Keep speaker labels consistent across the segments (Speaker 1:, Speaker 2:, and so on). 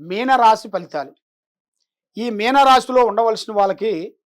Speaker 1: మీనరాశి ఫలితాలు. ఈ మీనరాశిలో ఉండవలసిన వాళ్ళకి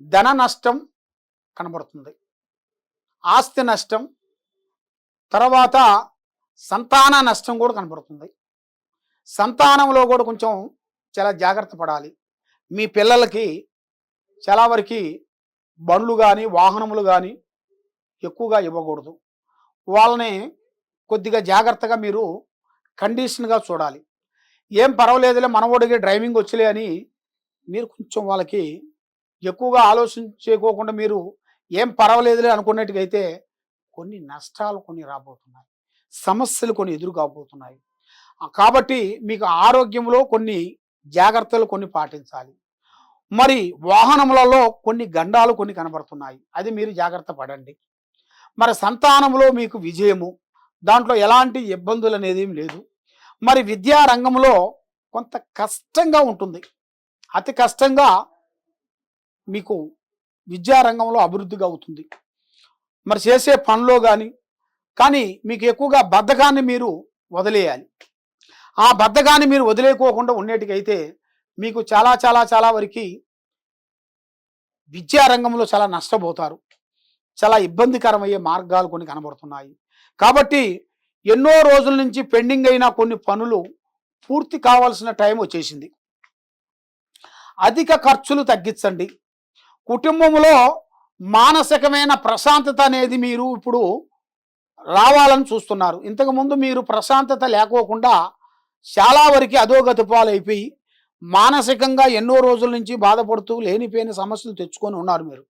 Speaker 1: ధన నష్టం కనబడుతుంది. ఆస్తి నష్టం తర్వాత సంతాన నష్టం కూడా కనబడుతుంది. సంతానంలో కూడా కొంచెం చాలా జాగ్రత్త పడాలి. మీ పిల్లలకి చాలా వరకు బండ్లు కానీ వాహనములు కానీ ఎక్కువగా ఇవ్వకూడదు. వాళ్ళని కొద్దిగా జాగ్రత్తగా మీరు కండిషన్గా చూడాలి. ఏం పర్వాలేదులే మనవోడికి డ్రైవింగ్ వచ్చలే అని మీరు కొంచెం వాళ్ళకి ఎక్కువగా ఆలోచించుకోకుండా మీరు ఏం పర్వాలేదులే అనుకున్నట్టుగైతే కొన్ని నష్టాలు కొన్ని రాబోతున్నాయి సమస్యలు కొన్ని ఎదురు కాబోతున్నాయి కాబట్టి మీకు ఆరోగ్యంలో కొన్ని జాగ్రత్తలు కొన్ని పాటించాలి. మరి వాహనములలో కొన్ని గండాలు కొన్ని కనబడుతున్నాయి అది మీరు జాగ్రత్త పడండి. మరి సంతానంలో మీకు విజయము దాంట్లో ఎలాంటి ఇబ్బందులు అనేది లేదు. మరి విద్యా రంగంలో కొంత కష్టంగా ఉంటుంది. అతి కష్టంగా మీకు విద్యారంగంలో అభివృద్ధిగా అవుతుంది. మరి చేసే పనిలో కానీ కానీ మీకు ఎక్కువగా బద్ధకాన్ని మీరు వదిలేయాలి. ఆ బద్ధకాన్ని మీరు వదిలేకోకుండా ఉండేటికైతే మీకు చాలా చాలా చాలా వరకు విద్యారంగంలో చాలా నష్టపోతారు. చాలా ఇబ్బందికరమయ్యే మార్గాలు కొన్ని కనబడుతున్నాయి. కాబట్టి ఎన్నో రోజుల నుంచి పెండింగ్ అయిన కొన్ని పనులు పూర్తి కావాల్సిన టైం వచ్చేసింది. అధిక ఖర్చులు తగ్గించండి. కుటుంబంలో మానసికమైన ప్రశాంతత అనేది మీరు ఇప్పుడు రావాలని చూస్తున్నారు. ఇంతకుముందు మీరు ప్రశాంతత లేకోకుండా చాలా వరకు అధోగతి పాలైపోయి మానసికంగా ఎన్నో రోజుల నుంచి బాధపడుతూ లేనిపోయిన సమస్యలు తెచ్చుకొని ఉన్నారు మీరు.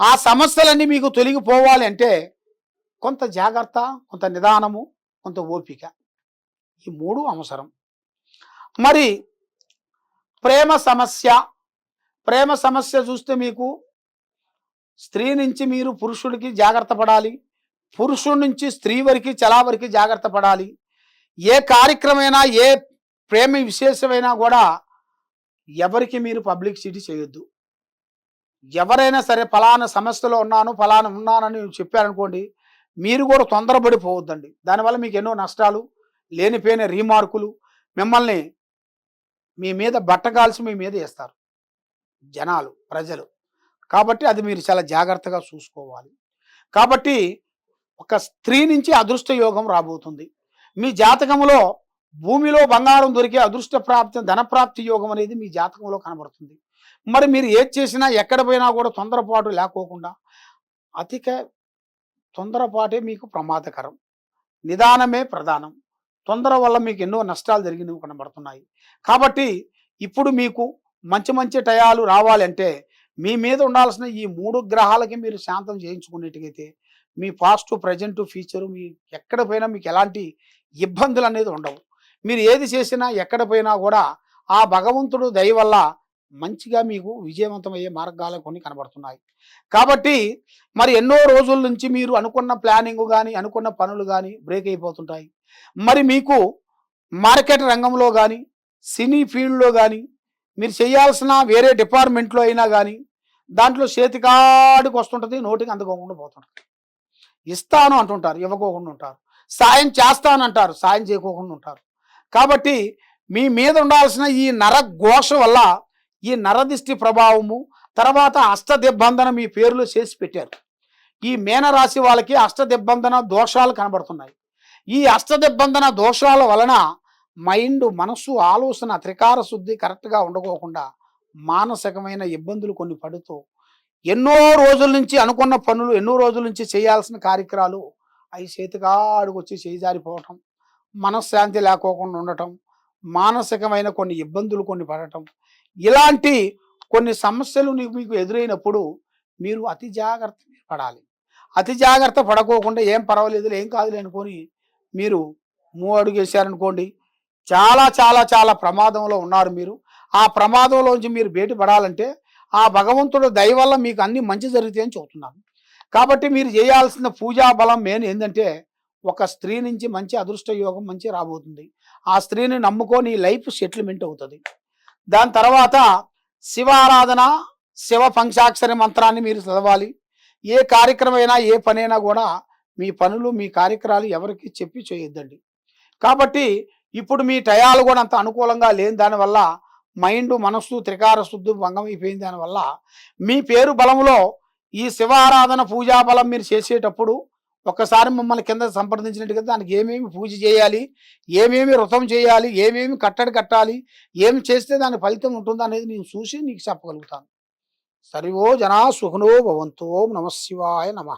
Speaker 1: ఆ సమస్యలన్నీ మీకు తొలగిపోవాలి అంటే కొంత జాగ్రత్త కొంత నిదానము కొంత ఓపిక. ఈ మూడు అవసరం. మరి ప్రేమ సమస్య ప్రేమ సమస్య చూస్తే మీకు స్త్రీ నుంచి మీరు పురుషుడికి జాగ్రత్త పడాలి. పురుషుడి నుంచి స్త్రీ వరకు చాలా వరకు జాగ్రత్త పడాలి. ఏ కార్యక్రమైనా ఏ ప్రేమ విశేషమైనా కూడా ఎవరికి మీరు పబ్లిసిటీ చేయొద్దు. ఎవరైనా సరే ఫలానా సమస్యలో ఉన్నాను ఫలానా ఉన్నానని చెప్పారనుకోండి మీరు కూడా తొందరపడిపోవద్దండి. దానివల్ల మీకు ఎన్నో నష్టాలు లేనిపోయిన రీమార్కులు మిమ్మల్ని మీ మీద బట్టగాల్సి మీ మీద వేస్తారు. జనాలు ప్రజలు. కాబట్టి అది మీరు చాలా జాగ్రత్తగా చూసుకోవాలి. కాబట్టి ఒక స్త్రీ నుంచి అదృష్ట యోగం రాబోతుంది. మీ జాతకంలో భూమిలో బంగారం దొరికే అదృష్ట ప్రాప్తి ధనప్రాప్తి యోగం అనేది మీ జాతకంలో కనబడుతుంది. మరి మీరు ఏది చేసినా ఎక్కడ పోయినా కూడా తొందరపాటు లేకోకుండా అతిక తొందరపాటే మీకు ప్రమాదకరం. నిదానమే ప్రధానం. తొందర వల్ల మీకు ఎన్నో నష్టాలు జరిగినవి కనబడుతున్నాయి. కాబట్టి ఇప్పుడు మీకు మంచి మంచి టయాలు రావాలంటే మీ మీద ఉండాల్సిన ఈ మూడు గ్రహాలకి మీరు శాంతం చేయించుకునేట్టుగైతే మీ పాస్ట్ ప్రజెంట్ ఫ్యూచర్ మీ ఎక్కడ పోయినా మీకు ఎలాంటి ఇబ్బందులు అనేది ఉండవు. మీరు ఏది చేసినా ఎక్కడ పోయినా కూడా ఆ భగవంతుడు దయ వల్ల మంచిగా మీకు విజయవంతమయ్యే మార్గాలు కొన్ని కనబడుతున్నాయి. కాబట్టి మరి ఎన్నో రోజుల నుంచి మీరు అనుకున్న ప్లానింగ్ కానీ అనుకున్న పనులు కానీ బ్రేక్ అయిపోతుంటాయి. మరి మీకు మార్కెట్ రంగంలో కానీ సినీ ఫీల్డ్లో కానీ మీరు చేయాల్సిన వేరే డిపార్ట్మెంట్లో అయినా కానీ దాంట్లో చేతికాడికి వస్తుంటుంది నోటికి అందుకోకుండా పోతుంటుంది. ఇస్తాను అంటుంటారు ఇవ్వకోకుండా ఉంటారు. సాయం చేస్తానంటారు సాయం చేయకోకుండా ఉంటారు. కాబట్టి మీ మీద ఉండాల్సిన ఈ నరఘోష వల్ల ఈ నరదిష్టి ప్రభావము తర్వాత అష్టదిబ్బంధన మీ పేర్లు చేసి పెట్టారు. ఈ మేనరాశి వాళ్ళకి అష్టదిబ్బంధన దోషాలు కనబడుతున్నాయి. ఈ అష్టదిబ్బంధన దోషాల వలన మైండ్ మనస్సు ఆలోచన త్రికార శుద్ధి కరెక్ట్గా ఉండకోకుండా మానసికమైన ఇబ్బందులు కొన్ని పడుతూ ఎన్నో రోజుల నుంచి అనుకున్న పనులు ఎన్నో రోజుల నుంచి చేయాల్సిన కార్యక్రమాలు అవి చేతికాడుకు వచ్చి చేజారిపోవటం మనశ్శాంతి లేకోకుండా ఉండటం మానసికమైన కొన్ని ఇబ్బందులు కొన్ని పడటం ఇలాంటి కొన్ని సమస్యలు నీకు మీకు ఎదురైనప్పుడు మీరు అతి జాగ్రత్త మీరు పడాలి. అతి జాగ్రత్త పడకోకుండా ఏం పర్వాలేదు ఏం కాదులే అనుకొని మీరు మూవ్ అడుగు వేశారనుకోండి చాలా చాలా చాలా ప్రమాదంలో ఉన్నారు మీరు. ఆ ప్రమాదంలోంచి మీరు బయటపడాలంటే ఆ భగవంతుడు దయ వల్ల మీకు అన్ని మంచి జరుగుతాయని చెబుతున్నాను కాబట్టి మీరు చేయాల్సిన పూజా బలం మెయిన్ ఏంటంటే ఒక స్త్రీ నుంచి మంచి అదృష్ట యోగం మంచి రాబోతుంది. ఆ స్త్రీని నమ్ముకొని లైఫ్ సెటిల్మెంట్ అవుతుంది. దాని తర్వాత శివారాధన శివ పంచాక్షరి మంత్రాన్ని మీరు చదవాలి. ఏ కార్యక్రమైనా ఏ పనైనా కూడా మీ పనులు మీ కార్యక్రమాలు ఎవరికి చెప్పి చేయొద్దండి. కాబట్టి ఇప్పుడు మీ టయాలు కూడా అంత అనుకూలంగా లేని దానివల్ల మైండ్ మనస్సు త్రికార శుద్ధి భంగం అయిపోయింది దానివల్ల మీ పేరు బలంలో ఈ శివారాధన పూజా బలం మీరు చేసేటప్పుడు ఒక్కసారి మమ్మల్ని కింద సంప్రదించినట్టుగా దానికి ఏమేమి పూజ చేయాలి ఏమేమి వ్రతం చేయాలి ఏమేమి కట్టడి కట్టాలి ఏమి చేస్తే దాని ఫలితం ఉంటుందో అనేది నేను చూసి నీకు చెప్పగలుగుతాను. సరివో జనా సుఖనో భవంతో నమ శివాయ నమ.